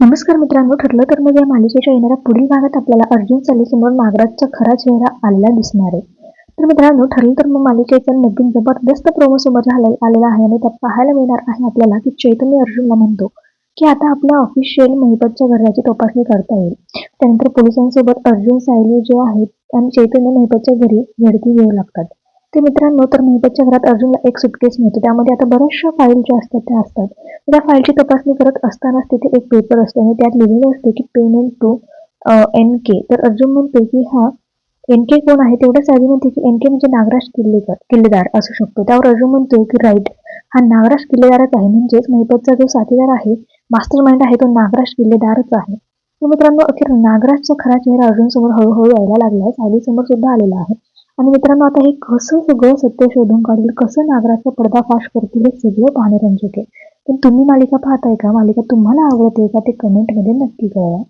नमस्कार मित्रांनो ठरलं तर मग या मालिकेच्या येणाऱ्या पुढील भागात आपल्याला अर्जुन चालीसमोर नागराजचा खरा चेहरा आलेला दिसणार आहे. तर मित्रांनो ठरलं तर मग मालिकेचा नवीन जबरदस्त प्रोमो समोर झाला आलेला आहे आणि त्यात पाहायला मिळणार आहे आपल्याला की चैतन्य अर्जुनला म्हणतो की आता आपल्या ऑफिशियल महिपतच्या घराची तपासणी करता येईल. त्यानंतर पोलिसांसोबत अर्जुन सायली जे आहेत आणि चैतन्य महिपतच्या घरी झडती घेऊ लागतात. ते मित्रांनो तर मेहबतच्या घरात अर्जुनला एक सुटकेस मिळतो. त्यामध्ये आता बऱ्याचशा फाईल ज्या असतात त्या असतात. त्या फाईलची तपासणी करत असतानाच तिथे एक पेपर असतो आणि त्यात लिहिलेलं असते की पेमेंट टू एन के तर अर्जुन म्हणतो की हा एन के कोण आहे? तेवढंच साधी म्हणते की एन के म्हणजे नागराज किल्लेकर किल्लेदार असू शकतो. त्यावर अर्जुन म्हणतो की राईट हा नागराज किल्लेदारच आहे. म्हणजेच महिपतचा जो साथीदार आहे मास्टर माइंड आहे तो नागराज किल्लेदारच आहे. मित्रांनो अखेर नागराजचा खरा चेहरा अर्जुन समोर हळूहळू यायला लागला आहे सायली समोर सुद्धा आलेला आहे. आणि मित्रांनो आता हे कसं सगळं सत्य शोधून काढेल? कसं नागराचा पडदाफाश करतील हे सगळं पाहणे रंजक आहे पण तुम्ही मालिका पाहताय का? मालिका तुम्हाला आवडते का? ते कमेंटमध्ये नक्की कळवा.